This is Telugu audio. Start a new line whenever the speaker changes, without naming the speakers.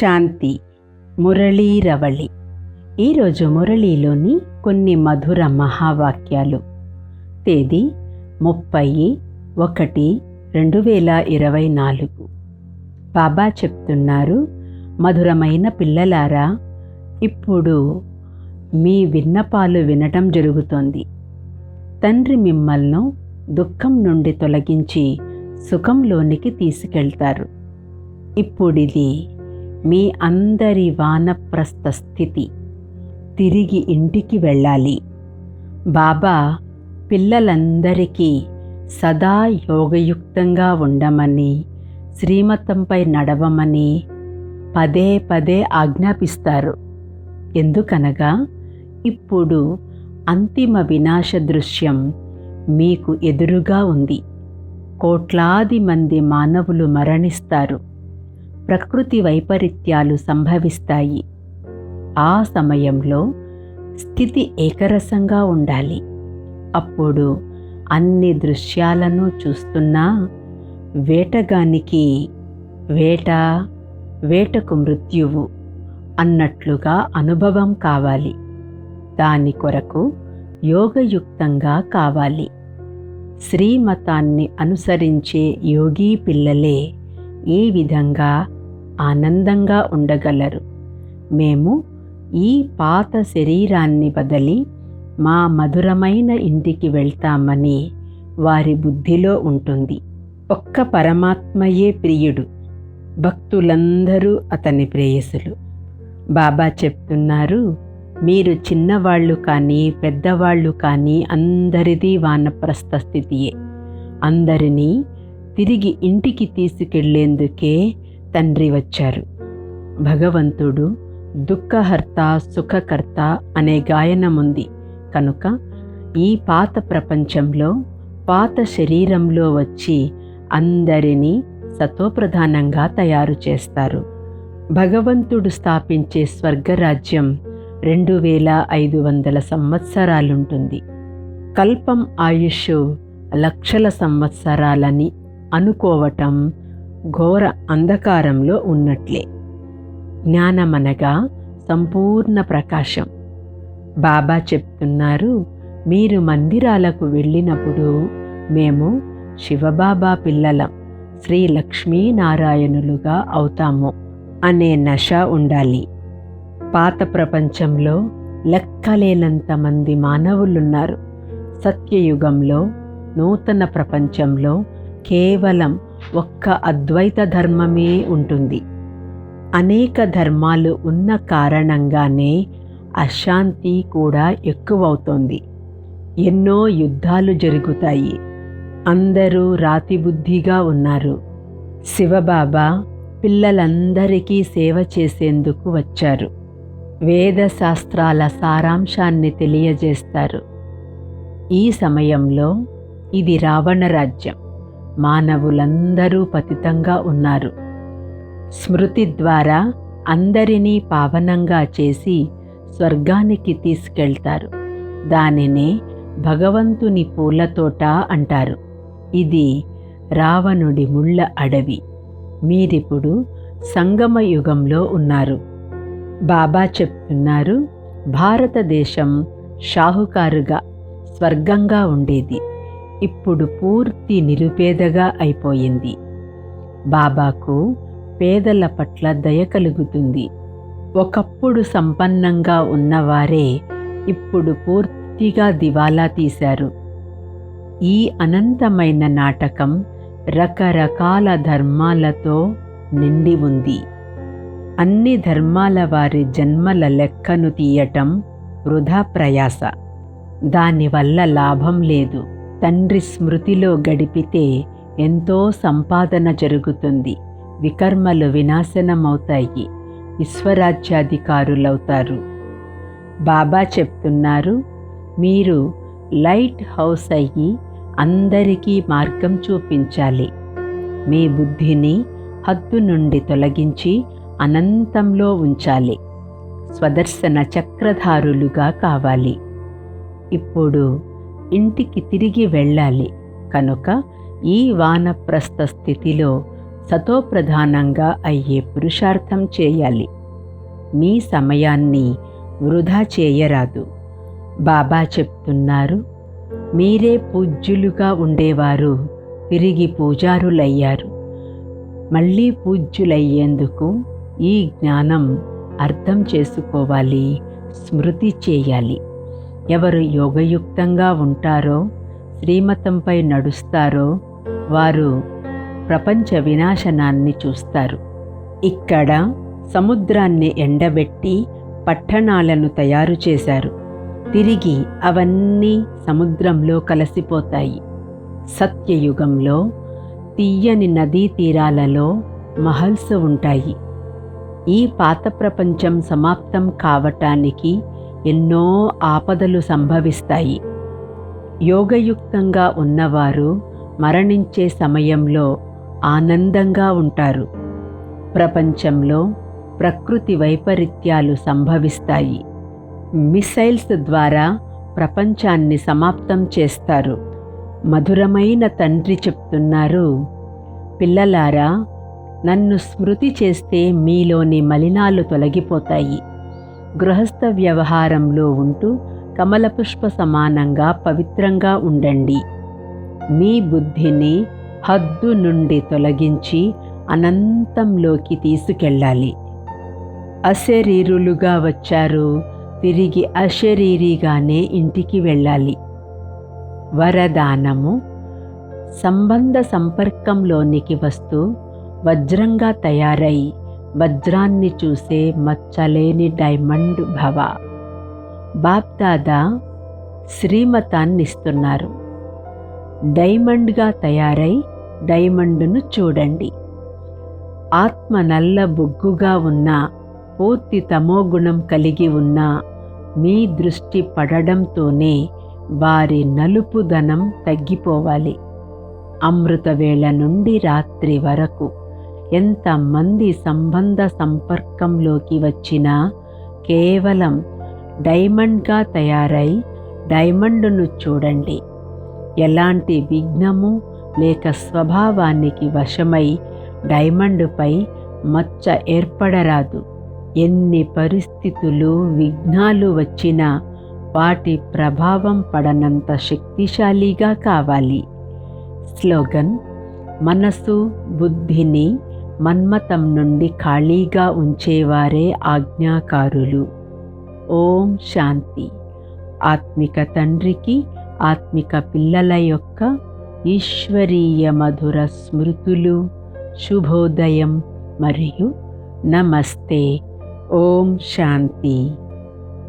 శాంతి మురళీరవళి ఈరోజు మురళీలోని కొన్ని మధుర మహావాక్యాలు. తేదీ ముప్పై ఒకటి రెండు వేల ఇరవై నాలుగు. బాబా చెప్తున్నారు మధురమైన పిల్లలారా ఇప్పుడు మీ విన్నపాలు వినటం జరుగుతోంది. తండ్రి మిమ్మల్ని దుఃఖం నుండి తొలగించి సుఖంలోనికి తీసుకెళ్తారు. ఇప్పుడిది మీ అందరి వానప్రస్థ స్థితి. తిరిగి ఇంటికి వెళ్ళాలి. బాబా పిల్లలందరికీ సదా యోగయుక్తంగా ఉండమని శ్రీమతంపై నడవమని పదే పదే ఆజ్ఞాపిస్తారు. ఎందుకనగా ఇప్పుడు అంతిమ వినాశ దృశ్యం మీకు ఎదురుగా ఉంది. కోట్లాది మంది మానవులు మరణిస్తారు. ప్రకృతి వైపరీత్యాలు సంభవిస్తాయి. ఆ సమయంలో స్థితి ఏకరసంగా ఉండాలి. అప్పుడు అన్ని దృశ్యాలను చూస్తున్నా వేటగానికి వేట వేటకు మృత్యువు అన్నట్లుగా అనుభవం కావాలి. దాని కొరకు యోగయుక్తంగా కావాలి. శ్రీమతాన్ని అనుసరించే యోగీ పిల్లలే ఈ విధంగా ఆనందంగా ఉండగలరు. మేము ఈ పాత శరీరాన్ని బదలి మా మధురమైన ఇంటికి వెళ్తామని వారి బుద్ధిలో ఉంటుంది. ఒక్క పరమాత్మయే ప్రియుడు. భక్తులందరూ అతని ప్రేయసులు. బాబా చెప్తున్నారు మీరు చిన్నవాళ్ళు కానీ పెద్దవాళ్ళు కానీ అందరిది వానప్రస్థ స్థితియే. అందరినీ తిరిగి ఇంటికి తీసుకెళ్ళేందుకే తండ్రి వచ్చారు. భగవంతుడు దుఃఖహర్త సుఖకర్త అనే గాయనముంది. కనుక ఈ పాత ప్రపంచంలో పాత శరీరంలో వచ్చి అందరినీ సతోప్రధానంగా తయారు చేస్తారు. భగవంతుడు స్థాపించే స్వర్గరాజ్యం రెండు వేల ఐదు వందల సంవత్సరాలుంటుంది. కల్పం ఆయుష్ లక్షల సంవత్సరాలని అనుకోవటం ఘోర అంధకారంలో ఉన్నట్లే. జ్ఞానమనగా సంపూర్ణ ప్రకాశం. బాబా చెప్తున్నారు మీరు మందిరాలకు వెళ్ళినప్పుడు మేము శివబాబా పిల్లలం శ్రీ లక్ష్మీనారాయణులుగా అవుతాము అనే నష ఉండాలి. పాత ప్రపంచంలో లెక్కలేనంత మంది మానవులున్నారు. సత్యయుగంలో నూతన ప్రపంచంలో కేవలం ఒక్క అద్వైత ధర్మమే ఉంటుంది. అనేక ధర్మాలు ఉన్న కారణంగానే అశాంతి కూడా ఎక్కువవుతోంది. ఎన్నో యుద్ధాలు జరుగుతాయి. అందరూ రాతిబుద్ధిగా ఉన్నారు. శివబాబా పిల్లలందరికీ సేవ చేసేందుకు వచ్చారు. వేద శాస్త్రాల సారాంశాన్ని తెలియజేస్తారు. ఈ సమయంలో ఇది రావణ రాజ్యం. మానవులందరూ పతితంగా ఉన్నారు. స్మృతి ద్వారా అందరినీ పావనంగా చేసి స్వర్గానికి తీసుకెళ్తారు. దానినే భగవంతుని పూలతోట అంటారు. ఇది రావణుడి ముళ్ళ అడవి. మీరిప్పుడు సంగమ యుగంలో ఉన్నారు. బాబా చెప్తున్నారు భారతదేశం షాహుకారుగా స్వర్గంగా ఉండేది. ఇప్పుడు పూర్తి నిరుపేదగా అయిపోయింది. బాబాకు పేదల పట్ల దయ కలుగుతుంది. ఒకప్పుడు సంపన్నంగా ఉన్నవారే ఇప్పుడు పూర్తిగా దివాలా తీశారు. ఈ అనంతమైన నాటకం రకరకాల ధర్మాలతో నిండి ఉంది. అన్ని ధర్మాల వారి జన్మల లెక్కను తీయటం వృధా ప్రయాస. దానివల్ల లాభం లేదు. తండ్రి స్మృతిలో గడిపితే ఎంతో సంపాదన జరుగుతుంది. వికర్మలు వినాశనమవుతాయి. విశ్వరాజ్యాధికారులవుతారు. బాబా చెప్తున్నారు మీరు లైట్ హౌస్ అయ్యి అందరికీ మార్గం చూపించాలి. మీ బుద్ధిని హద్దు నుండి తొలగించి అనంతంలో ఉంచాలి. స్వదర్శన చక్రధారులుగా కావాలి. ఇప్పుడు ఇంటికి తిరిగి వెళ్ళాలి. కనుక ఈ వానప్రస్థ స్థితిలో సతోప్రధానంగా అయ్యే పురుషార్థం చేయాలి. మీ సమయాన్ని వృధా చేయరాదు. బాబా చెప్తున్నారు మీరే పూజ్యులుగా ఉండేవారు తిరిగి పూజారులయ్యారు. మళ్ళీ పూజ్యులయ్యేందుకు ఈ జ్ఞానం అర్థం చేసుకోవాలి స్మృతి చేయాలి. ఎవరు యోగయుక్తంగా ఉంటారో శ్రీమతంపై నడుస్తారో వారు ప్రపంచ వినాశనాన్ని చూస్తారు. ఇక్కడ సముద్రాన్ని ఎండబెట్టి పట్టణాలను తయారు చేశారు. తిరిగి అవన్నీ సముద్రంలో కలిసిపోతాయి. సత్యయుగంలో తీయని నదీ తీరాలలో మహల్స్ ఉంటాయి. ఈ పాత ప్రపంచం సమాప్తం కావటానికి ఎన్నో ఆపదలు సంభవిస్తాయి. యోగయుక్తంగా ఉన్నవారు మరణించే సమయంలో ఆనందంగా ఉంటారు. ప్రపంచంలో ప్రకృతి వైపరీత్యాలు సంభవిస్తాయి. మిసైల్స్ ద్వారా ప్రపంచాన్ని సమాప్తం చేస్తారు. మధురమైన తండ్రి చెప్తున్నారు పిల్లలారా నన్ను స్మృతి చేస్తే మీలోని మలినాలు తొలగిపోతాయి. గృహస్థ వ్యవహారంలో ఉంటూ కమలపుష్ప సమానంగా పవిత్రంగా ఉండండి. మీ బుద్ధిని హద్దు నుండి తొలగించి అనంతంలోకి తీసుకెళ్ళాలి. అశరీరులుగా వచ్చారు తిరిగి అశరీరిగానే ఇంటికి వెళ్ళాలి. వరదానము సంబంధ సంపర్కంలోనికి వస్తూ వజ్రంగా తయారై వజ్రాన్ని చూసే మచ్చలేని డైమండ్ భవ. బాప్దాదా శ్రీమతాన్నిస్తున్నారు. డైమండ్గా తయారై డైమండును చూడండి. ఆత్మ నల్ల బొగ్గుగా ఉన్న పూర్తి తమోగుణం కలిగి ఉన్న మీ దృష్టి పడడంతోనే వారి నలుపుదనం తగ్గిపోవాలి. అమృతవేళ నుండి రాత్రి వరకు. ఎంతమంది సంబంధ సంపర్కంలోకి వచ్చినా కేవలం డైమండ్గా తయారై డైమండును చూడండి. ఎలాంటి విఘ్నము లేక స్వభావానికి వశమై డైమండుపై మచ్చ ఏర్పడరాదు. ఎన్ని పరిస్థితులు విఘ్నాలు వచ్చినా వాటి ప్రభావం పడనంత శక్తిశాలిగా కావాలి. స్లోగన్ మనసు బుద్ధిని మన్మతం నుండి ఖాళీగా ఉంచేవారే ఆజ్ఞాకారులు. ఓం శాంతి. ఆత్మిక తండ్రికి ఆత్మిక పిల్లల యొక్క ఈశ్వరీయ మధుర స్మృతులు. శుభోదయం మరియు నమస్తే. ఓం శాంతి.